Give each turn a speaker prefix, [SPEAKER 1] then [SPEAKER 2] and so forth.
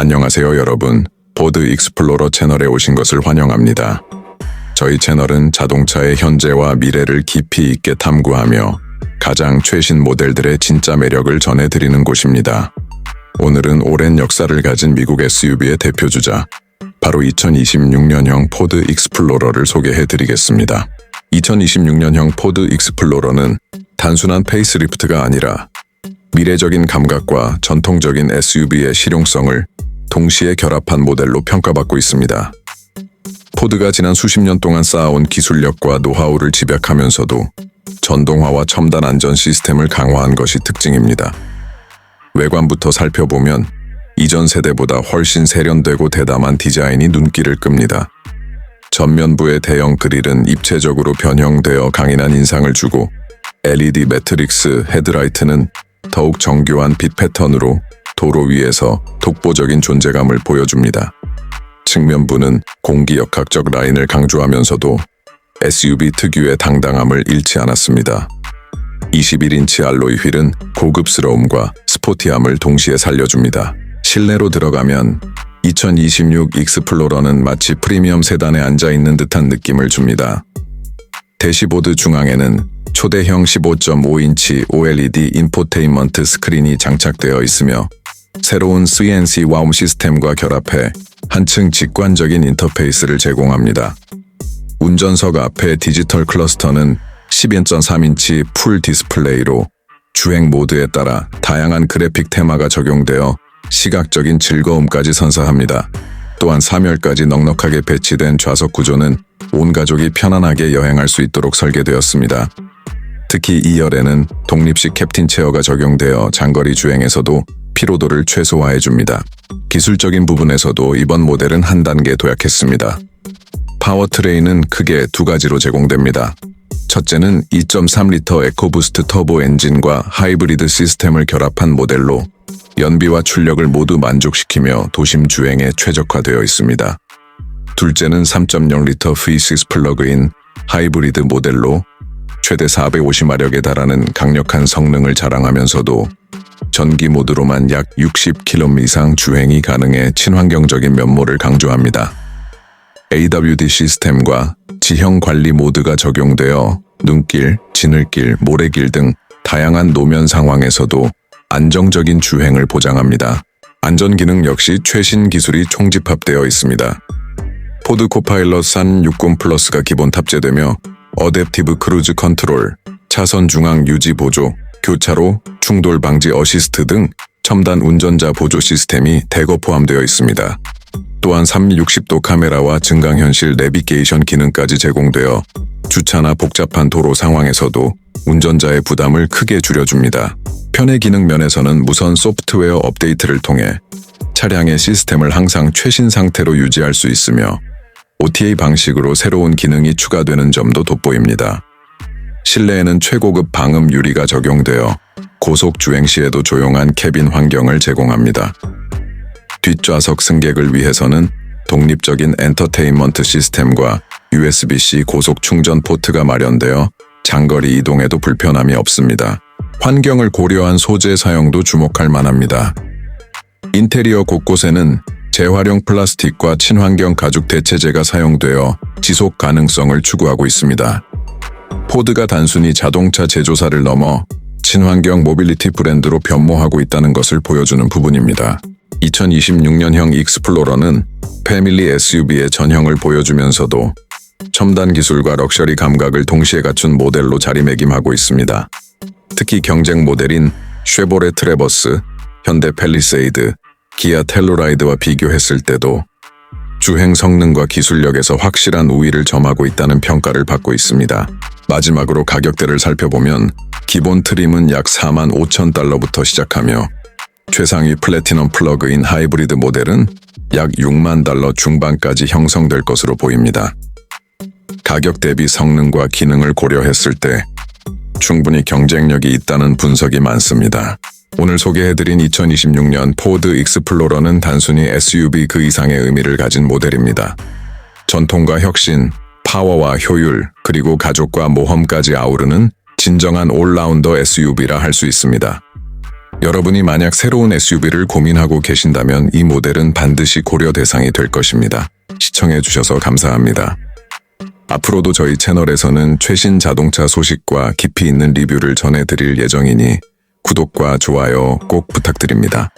[SPEAKER 1] 안녕하세요 여러분. 보드 익스플로러 채널에 오신 것을 환영합니다. 저희 채널은 자동차의 현재와 미래를 깊이 있게 탐구하며 가장 최신 모델들의 진짜 매력을 전해드리는 곳입니다. 오늘은 오랜 역사를 가진 미국 SUV의 대표 주자, 바로 2026년형 포드 익스플로러를 소개해 드리겠습니다. 2026년형 포드 익스플로러는 단순한 페이스리프트가 아니라 미래적인 감각과 전통적인 SUV의 실용성을 동시에 결합한 모델로 평가받고 있습니다. 포드가 지난 수십 년 동안 쌓아온 기술력과 노하우를 집약하면서도 전동화와 첨단 안전 시스템을 강화한 것이 특징입니다. 외관부터 살펴보면 이전 세대보다 훨씬 세련되고 대담한 디자인이 눈길을 끕니다. 전면부의 대형 그릴은 입체적으로 변형되어 강인한 인상을 주고 LED 매트릭스 헤드라이트는 더욱 정교한 빛 패턴으로 도로 위에서 독보적인 존재감을 보여줍니다. 측면부는 공기역학적 라인을 강조하면서도 SUV 특유의 당당함을 잃지 않았습니다. 21인치 알로이 휠은 고급스러움과 스포티함을 동시에 살려줍니다. 실내로 들어가면 2026 익스플로러는 마치 프리미엄 세단에 앉아 있는 듯한 느낌을 줍니다. 대시보드 중앙에는 초대형 15.5인치 OLED 인포테인먼트 스크린이 장착되어 있으며 새로운 CNC 와움 시스템과 결합해 한층 직관적인 인터페이스를 제공합니다. 운전석 앞의 디지털 클러스터는 12.3인치 풀 디스플레이로 주행 모드에 따라 다양한 그래픽 테마가 적용되어 시각적인 즐거움까지 선사합니다. 또한 3열까지 넉넉하게 배치된 좌석 구조는 온 가족이 편안하게 여행할 수 있도록 설계되었습니다. 특히 2열에는 독립식 캡틴 체어가 적용되어 장거리 주행에서도 피로도를 최소화해줍니다. 기술적인 부분에서도 이번 모델은 한 단계 도약했습니다. 파워트레인은 크게 두 가지로 제공됩니다. 첫째는 2.3리터 에코부스트 터보 엔진과 하이브리드 시스템을 결합한 모델로 연비와 출력을 모두 만족시키며 도심 주행에 최적화되어 있습니다. 둘째는 3.0리터 V6 플러그인 하이브리드 모델로 최대 450마력에 달하는 강력한 성능을 자랑하면서도 전기 모드로만 약 60km 이상 주행이 가능해 친환경적인 면모를 강조합니다. AWD 시스템과 지형 관리 모드가 적용되어 눈길, 지늘길, 모래길 등 다양한 노면 상황에서도 안정적인 주행을 보장합니다. 안전 기능 역시 최신 기술이 총집합되어 있습니다. 포드 코파일럿 산 60 플러스가 기본 탑재되며 어댑티브 크루즈 컨트롤, 차선 중앙 유지 보조, 교차로, 충돌 방지 어시스트 등 첨단 운전자 보조 시스템이 대거 포함되어 있습니다. 또한 360도 카메라와 증강현실 내비게이션 기능까지 제공되어 주차나 복잡한 도로 상황에서도 운전자의 부담을 크게 줄여줍니다. 편의 기능 면에서는 무선 소프트웨어 업데이트를 통해 차량의 시스템을 항상 최신 상태로 유지할 수 있으며 OTA 방식으로 새로운 기능이 추가되는 점도 돋보입니다. 실내에는 최고급 방음 유리가 적용되어 고속 주행 시에도 조용한 캐빈 환경을 제공합니다. 뒷좌석 승객을 위해서는 독립적인 엔터테인먼트 시스템과 USB-C 고속 충전 포트가 마련되어 장거리 이동에도 불편함이 없습니다. 환경을 고려한 소재 사용도 주목할 만합니다. 인테리어 곳곳에는 재활용 플라스틱과 친환경 가죽 대체재가 사용되어 지속 가능성을 추구하고 있습니다. 포드가 단순히 자동차 제조사를 넘어 친환경 모빌리티 브랜드로 변모하고 있다는 것을 보여주는 부분입니다. 2026년형 익스플로러는 패밀리 SUV의 전형을 보여주면서도 첨단 기술과 럭셔리 감각을 동시에 갖춘 모델로 자리매김하고 있습니다. 특히 경쟁 모델인 쉐보레 트레버스, 현대 펠리세이드, 기아 텔로라이드와 비교했을 때도 주행 성능과 기술력에서 확실한 우위를 점하고 있다는 평가를 받고 있습니다. 마지막으로 가격대를 살펴보면 기본 트림은 약 4만 5천 달러부터 시작하며 최상위 플래티넘 플러그인 하이브리드 모델은 약 6만 달러 중반까지 형성될 것으로 보입니다. 가격 대비 성능과 기능을 고려했을 때 충분히 경쟁력이 있다는 분석이 많습니다. 오늘 소개해드린 2026년 포드 익스플로러는 단순히 SUV 그 이상의 의미를 가진 모델입니다. 전통과 혁신, 파워와 효율, 그리고 가족과 모험까지 아우르는 진정한 올라운더 SUV라 할 수 있습니다. 여러분이 만약 새로운 SUV를 고민하고 계신다면 이 모델은 반드시 고려 대상이 될 것입니다. 시청해주셔서 감사합니다. 앞으로도 저희 채널에서는 최신 자동차 소식과 깊이 있는 리뷰를 전해드릴 예정이니 구독과 좋아요 꼭 부탁드립니다.